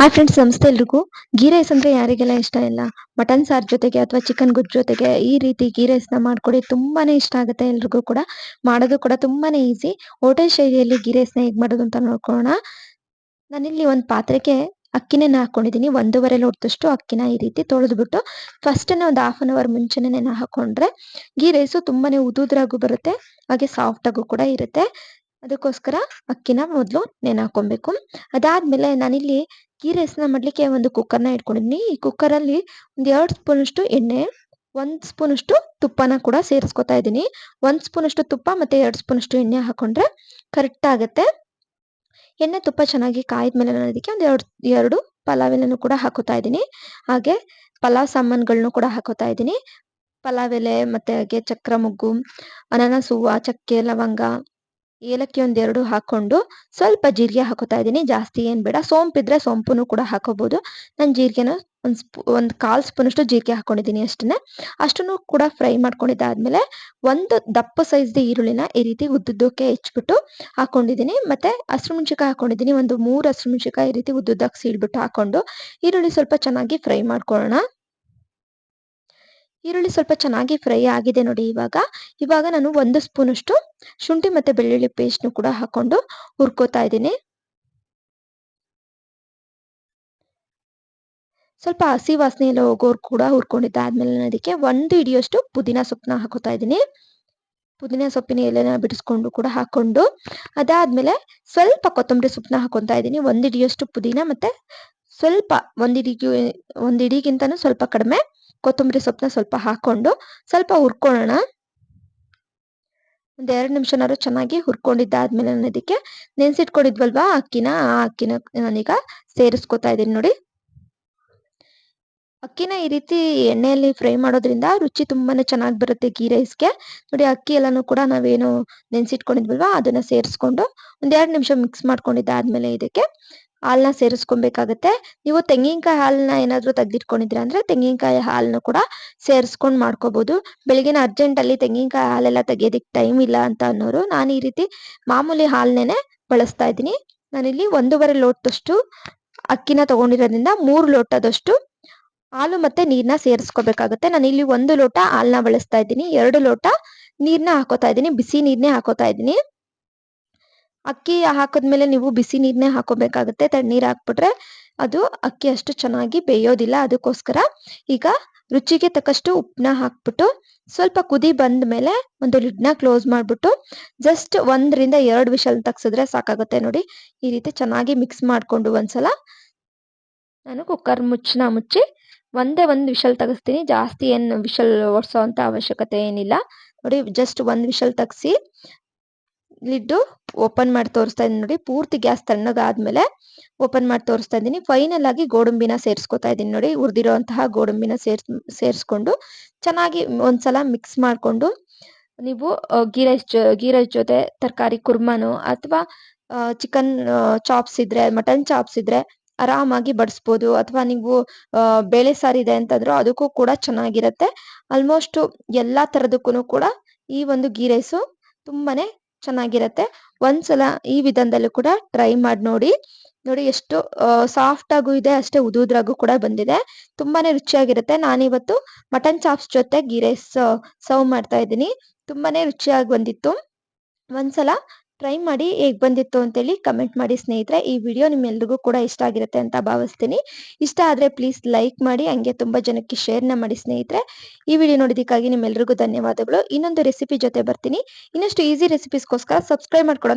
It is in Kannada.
ಹಾಯ್ ಫ್ರೆಂಡ್ಸ್ ನಮಸ್ತೆ ಎಲ್ರಿಗೂ. ಗೀ ರೈಸ್ ಅಂದ್ರೆ ಯಾರಿಗೆಲ್ಲ ಇಷ್ಟ ಇಲ್ಲ? ಮಟನ್ ಸಾರ್ ಜೊತೆಗೆ ಅಥವಾ ಚಿಕನ್ ಗುಜ್ ಜೊತೆಗೆ ಈ ರೀತಿ ಗೀ ರೈಸ್ನ ಮಾಡ್ಕೊಡಿ ತುಂಬಾನೇ ಇಷ್ಟ ಆಗುತ್ತೆ ಎಲ್ರಿಗೂ ಕೂಡ. ಮಾಡೋದು ಕೂಡ ತುಂಬಾನೇ ಈಸಿ ಹೋಟೆಲ್ ಶೈಲಿಯಲ್ಲಿ ಗೀ ರೈಸ್ನ ಹೇಗ್ ಮಾಡೋದು ಅಂತ ನೋಡ್ಕೊಳ್ಳೋಣ ನಾನಿಲ್ಲಿ ಒಂದು ಪಾತ್ರೆಗೆ ಅಕ್ಕಿನೇ ಹಾಕೊಂಡಿದ್ದೀನಿ ಒಂದೂವರೆ ಲೋಟದಷ್ಟು ಅಕ್ಕಿನ ಈ ರೀತಿ ತೊಳೆದ್ಬಿಟ್ಟು ಫಸ್ಟ್ ಒಂದು ಹಾಫ್ ಅನ್ ಅವರ್ ಮುಂಚೆನೆ ನೆನೆ ಹಾಕೊಂಡ್ರೆ ಗೀ ರೈಸು ತುಂಬಾನೇ ಉದುದ್ರಾಗೂ ಬರುತ್ತೆ, ಹಾಗೆ ಸಾಫ್ಟ್ ಆಗು ಕೂಡ ಇರುತ್ತೆ. ಅದಕ್ಕೋಸ್ಕರ ಅಕ್ಕಿನ ಮೊದಲು ನೆನೆ ಹಾಕೊಬೇಕು. ಅದಾದ್ಮೇಲೆ ನಾನಿಲ್ಲಿ ಗೀ ರೈಸ್ನ ಮಾಡಲಿಕ್ಕೆ ಒಂದು ಕುಕ್ಕರ್ನ ಇಟ್ಕೊಂಡಿದ್ದೀನಿ ಈ ಕುಕ್ಕರಲ್ಲಿ ಒಂದು ಎರಡು ಸ್ಪೂನಷ್ಟು ಎಣ್ಣೆ, ಒಂದು ಸ್ಪೂನಷ್ಟು ತುಪ್ಪನ ಕೂಡ ಸೇರಿಸ್ಕೊತಾ ಇದ್ದೀನಿ. ಒಂದು ಸ್ಪೂನಷ್ಟು ತುಪ್ಪ ಮತ್ತು ಎರಡು ಸ್ಪೂನಷ್ಟು ಎಣ್ಣೆ ಹಾಕ್ಕೊಂಡ್ರೆ ಕರೆಕ್ಟ್ ಆಗುತ್ತೆ. ಎಣ್ಣೆ, ತುಪ್ಪ ಚೆನ್ನಾಗಿ ಕಾಯಿದ್ಮೇಲೆ ನಾನು ಅದಕ್ಕೆ ಒಂದು ಎರಡು ಎರಡು ಪಲಾವ್ ಕೂಡ ಹಾಕೋತಾ ಇದ್ದೀನಿ. ಹಾಗೆ ಪಲಾವ್ ಸಾಮಾನುಗಳನ್ನೂ ಕೂಡ ಹಾಕೋತಾ ಇದ್ದೀನಿ. ಪಲಾವ್ ಎಲೆ ಮತ್ತೆ ಹಾಗೆ ಚಕ್ರ ಮೊಗ್ಗು ಅನಾನಸ್ ಹೂವು ಚಕ್ಕೆ, ಲವಂಗ ಏಲಕ್ಕಿ ಒಂದೆರಡು ಹಾಕೊಂಡು ಸ್ವಲ್ಪ ಜೀರಿಗೆ ಹಾಕೋತಾ ಇದ್ದೀನಿ. ಜಾಸ್ತಿ ಏನು ಬೇಡ. ಸೋಂಪಿದ್ರೆ ಸೋಂಪುನು ಕೂಡ ಹಾಕೋಬಹುದು ನಾನು ಜೀರಿಗೆನ ಒಂದು ಸ್ಪೂ, ಒಂದು ಕಾಲು ಸ್ಪೂನ್ ಅಷ್ಟು ಜೀರಿಗೆ ಹಾಕೊಂಡಿದ್ದೀನಿ ಅಷ್ಟನ್ನೇ ಅಷ್ಟನ್ನು ಕೂಡ ಫ್ರೈ ಮಾಡ್ಕೊಂಡಿದ್ದಾದ್ಮೇಲೆ ಒಂದು ದಪ್ಪ ಸೈಜ್ ಈರುಳ್ಳಿನ ಈ ರೀತಿ ಉದ್ದುದ್ದಕ್ಕೆ ಹೆಚ್ಚಿಬಿಟ್ಟು ಹಾಕೊಂಡಿದ್ದೀನಿ. ಮತ್ತೆ ಹಸಿರು ಮೆಣಸಿಕಾಯಿ ಹಾಕೊಂಡಿದ್ದೀನಿ. ಒಂದು ಮೂರು ಹಸಿರು ಮೆಣಸಿಕಾಯಿ ಈ ರೀತಿ ಉದ್ದುದ್ದಕ್ಕೆ ಸೀಳ್ಬಿಟ್ಟು ಹಾಕೊಂಡು ಈರುಳ್ಳಿ ಸ್ವಲ್ಪ ಚೆನ್ನಾಗಿ ಫ್ರೈ ಮಾಡ್ಕೊಳ್ಳೋಣ. ಈರುಳ್ಳಿ ಸ್ವಲ್ಪ ಚೆನ್ನಾಗಿ ಫ್ರೈ ಆಗಿದೆ ನೋಡಿ ಇವಾಗ. ಇವಾಗ ನಾನು ಒಂದು ಸ್ಪೂನಷ್ಟು ಶುಂಠಿ ಮತ್ತೆ ಬೆಳ್ಳುಳ್ಳಿ ಪೇಸ್ಟ್ ಕೂಡ ಹಾಕೊಂಡು ಹುರ್ಕೋತಾ ಇದ್ದೀನಿ. ಸ್ವಲ್ಪ ಹಸಿ ವಾಸನೆ ಎಲ್ಲ ಹೋಗೋರು ಕೂಡ ಹುರ್ಕೊಂಡಿದ್ದಾದ್ಮೇಲೆ ನಾನು ಅದಕ್ಕೆ ಒಂದು ಹಿಡಿಯೋಷ್ಟು ಪುದೀನ ಸೊಪ್ಪನ್ನ ಹಾಕೋತಾ ಇದ್ದೀನಿ. ಪುದೀನ ಸೊಪ್ಪಿನ ಎಲೆನ ಬಿಡಿಸ್ಕೊಂಡು ಕೂಡ ಹಾಕೊಂಡು ಅದಾದ್ಮೇಲೆ ಸ್ವಲ್ಪ ಕೊತ್ತಂಬರಿ ಸೊಪ್ಪನ್ನ ಹಾಕೊತಾ ಇದ್ದೀನಿ. ಒಂದು ಹಿಡಿಯಷ್ಟು ಪುದೀನ ಮತ್ತೆ ಸ್ವಲ್ಪ ಒಂದಿಡಿಗೂ ಒಂದಿಡಿಗಿಂತನೂ ಸ್ವಲ್ಪ ಕಡಿಮೆ ಕೊತ್ತಂಬರಿ ಸೊಪ್ಪನ್ನ ಸ್ವಲ್ಪ ಹಾಕೊಂಡು ಸ್ವಲ್ಪ ಹುರ್ಕೊಳ್ಳೋಣ. ಒಂದ್ ಎರಡ್ ನಿಮಿಷನಾದ್ರು ಚೆನ್ನಾಗಿ ಹುರ್ಕೊಂಡಿದ್ದಾದ್ಮೇಲೆ ನಾನು ಇದಕ್ಕೆ ನೆನ್ಸಿಟ್ಕೊಂಡಿದ್ವಲ್ವಾ? ಅಕ್ಕಿನ, ಆ ಅಕ್ಕಿನ ನಾನೀಗ ಸೇರಿಸ್ಕೊತಾ ಇದ್ದೀನಿ ನೋಡಿ. ಅಕ್ಕಿನ ಈ ರೀತಿ ಎಣ್ಣೆಯಲ್ಲಿ ಫ್ರೈ ಮಾಡೋದ್ರಿಂದ ರುಚಿ ತುಂಬಾನೇ ಚೆನ್ನಾಗಿ ಬರುತ್ತೆ ಗೀ ರೈಸ್ಗೆ. ನೋಡಿ ಅಕ್ಕಿ ಎಲ್ಲಾನು ಕೂಡ ನಾವೇನು ನೆನ್ಸಿಟ್ಕೊಂಡಿದ್ವಲ್ವಾ, ಅದನ್ನ ಸೇರಿಸ್ಕೊಂಡು ಒಂದೆರಡು ನಿಮಿಷ ಮಿಕ್ಸ್ ಮಾಡ್ಕೊಂಡಿದ್ದಾದ್ಮೇಲೆ ಇದಕ್ಕೆ ಹಾಲ್ನ ಸೇರಿಸ್ಕೊಬೇಕಾಗತ್ತೆ. ನೀವು ತೆಂಗಿನಕಾಯಿ ಹಾಲನ್ನ ಏನಾದರೂ ತೆಗ್ದಿಟ್ಕೊಂಡಿದ್ರ ಅಂದ್ರೆ ತೆಂಗಿನಕಾಯಿ ಹಾಲನ್ನ ಕೂಡ ಸೇರಿಸ್ಕೊಂಡು ಮಾಡ್ಕೋಬಹುದು ಬೆಳಗಿನ ಅರ್ಜೆಂಟ್ ಅಲ್ಲಿ ತೆಂಗಿನಕಾಯಿ ಹಾಲೆಲ್ಲ ತೆಗಿಯೋದಿಕ್ ಟೈಮ್ ಇಲ್ಲ ಅಂತ ಅನ್ನೋರು ನಾನು ಈ ರೀತಿ ಮಾಮೂಲಿ ಹಾಲ್ನೇನೆ ಬಳಸ್ತಾ ಇದ್ದೀನಿ. ನಾನಿಲ್ಲಿ ಒಂದೂವರೆ ಲೋಟದಷ್ಟು ಅಕ್ಕಿನ ತಗೊಂಡಿರೋದ್ರಿಂದ ಮೂರು ಲೋಟದಷ್ಟು ಹಾಲು ಮತ್ತೆ ನೀರ್ನ ಸೇರಿಸ್ಕೋಬೇಕಾಗತ್ತೆ. ನಾನು ಇಲ್ಲಿ ಒಂದು ಲೋಟ ಹಾಲನ್ನ ಬಳಸ್ತಾ ಇದ್ದೀನಿ. ಎರಡು ಲೋಟ ನೀರ್ನ ಹಾಕೋತಾ ಇದ್ದೀನಿ. ಬಿಸಿ ನೀರ್ನೇ ಹಾಕೋತಾ ಇದ್ದೀನಿ. ಅಕ್ಕಿ ಹಾಕಿದ್ಮೇಲೆ ನೀವು ಬಿಸಿ ನೀರ್ನೇ ಹಾಕೋಬೇಕಾಗುತ್ತೆ. ತಣ್ಣೀರ್ ಹಾಕ್ಬಿಟ್ರೆ ಅದು ಅಕ್ಕಿ ಅಷ್ಟು ಚೆನ್ನಾಗಿ ಬೇಯೋದಿಲ್ಲ. ಅದಕ್ಕೋಸ್ಕರ ಈಗ ರುಚಿಗೆ ತಕ್ಕಷ್ಟು ಉಪ್ಪನ್ನ ಹಾಕ್ಬಿಟ್ಟು ಸ್ವಲ್ಪ ಕುದಿ ಬಂದ ಮೇಲೆ ಒಂದು ಲಿಡ್ನ ಕ್ಲೋಸ್ ಮಾಡಿಬಿಟ್ಟು ಜಸ್ಟ್ ಒಂದರಿಂದ ಎರಡು ವಿಷಲ್ ತಗ್ಸಿದ್ರೆ ಸಾಕಾಗುತ್ತೆ ನೋಡಿ. ಈ ರೀತಿ ಚೆನ್ನಾಗಿ ಮಿಕ್ಸ್ ಮಾಡ್ಕೊಂಡು ಒಂದ್ಸಲ ನಾನು ಕುಕ್ಕರ್ ಮುಚ್ಚನ ಮುಚ್ಚಿ ಒಂದೇ ಒಂದು ವಿಶಲ್ ತೆಗಿಸ್ತೀನಿ. ಜಾಸ್ತಿ ಏನು ವಿಶಲ್ ಓಡಿಸೋ ಅಂತ ಅವಶ್ಯಕತೆ ಏನಿಲ್ಲ. ನೋಡಿ ಜಸ್ಟ್ ಒಂದು ವಿಶಲ್ ತೆಗೆಸಿ, ಲಿಡ್ಡು ಓಪನ್ ಮಾಡಿ ತೋರಿಸ್ತಾ ಇದ್ದೀನಿ. ನೋಡಿ, ಪೂರ್ತಿ ಗ್ಯಾಸ್ ತಣ್ಣಗಾದ್ಮೇಲೆ ಓಪನ್ ಮಾಡಿ ತೋರಿಸ್ತಾ ಇದ್ದೀನಿ. ಫೈನಲ್ ಆಗಿ ಗೋಡಂಬಿನ ಸೇರಿಸ್ಕೊತಾ ಇದ್ದೀನಿ. ನೋಡಿ, ಹುರಿದಿರೋಂತಹ ಗೋಡಂಬಿನ ಸೇರ್ಸ್, ಸೇರಿಸ್ಕೊಂಡು ಚೆನ್ನಾಗಿ ಒಂದ್ಸಲ ಮಿಕ್ಸ್ ಮಾಡಿಕೊಂಡು ನೀವು ಗೀ ಜೊ, ಗೀ ರೈಸ್ ಜೊತೆ ತರಕಾರಿ, ಕುರ್ಮಾನು ಅಥವಾ ಚಿಕನ್ ಚಾಪ್ಸ್ ಇದ್ರೆ, ಮಟನ್ ಚಾಪ್ಸ್ ಇದ್ರೆ ಆರಾಮಾಗಿ ಬಡಿಸ್ಬೋದು ಅಥವಾ ನೀವು ಬೇಳೆ ಸಾರಿದೆ ಅಂತಂದ್ರು ಅದಕ್ಕೂ ಕೂಡ ಚೆನ್ನಾಗಿರುತ್ತೆ. ಆಲ್ಮೋಸ್ಟ್ ಎಲ್ಲಾ ಥರದಕ್ಕೂ ಕೂಡ ಈ ಒಂದು ಗೀ ರೈಸು ತುಂಬಾನೇ ಚೆನ್ನಾಗಿರತ್ತೆ. ಒಂದ್ಸಲ ಈ ವಿಧಾನದಲ್ಲೂ ಕೂಡ ಟ್ರೈ ಮಾಡಿ ನೋಡಿ. ನೋಡಿ ಎಷ್ಟು ಸಾಫ್ಟ್ ಆಗು ಇದೆ, ಅಷ್ಟೇ ಉದುದ್ರಾಗೂ ಕೂಡ ಬಂದಿದೆ. ತುಂಬಾನೇ ರುಚಿಯಾಗಿರುತ್ತೆ. ನಾನಿವತ್ತು ಮಟನ್ ಚಾಪ್ಸ್ ಜೊತೆ ಗೀ ರೈಸ್ ಸರ್ವ್ ಮಾಡ್ತಾ ಇದ್ದೀನಿ. ತುಂಬಾನೇ ರುಚಿಯಾಗಿ ಬಂದಿತ್ತು. ಒಂದ್ಸಲ ಟ್ರೈ ಮಾಡಿ ಹೇಗ್ ಬಂದಿತ್ತು ಅಂತೇಳಿ ಕಮೆಂಟ್ ಮಾಡಿ ಸ್ನೇಹಿತರೆ. ಈ ವಿಡಿಯೋ ನಿಮ್ಮೆಲ್ರಿಗೂ ಕೂಡ ಇಷ್ಟ ಆಗಿರುತ್ತೆ ಅಂತ ಭಾವಿಸ್ತೀನಿ. ಇಷ್ಟ ಆದ್ರೆ ಪ್ಲೀಸ್ ಲೈಕ್ ಮಾಡಿ, ಹಂಗೆ ತುಂಬಾ ಜನಕ್ಕೆ ಶೇರ್ನ ಮಾಡಿ ಸ್ನೇಹಿತರೆ. ಈ ವಿಡಿಯೋ ನೋಡಿದಕ್ಕಾಗಿ ನಿಮ್ಮೆಲ್ರಿಗೂ ಧನ್ಯವಾದಗಳು. ಇನ್ನೊಂದು ರೆಸಿಪಿ ಜೊತೆ ಬರ್ತೀನಿ. ಇನ್ನಷ್ಟು ಈಸಿ ರೆಸಿಪೀಸ್ಗೋಸ್ಕರ ಸಬ್ಸ್ಕ್ರೈಬ್ ಮಾಡ್ಕೊಳ್ಳೋ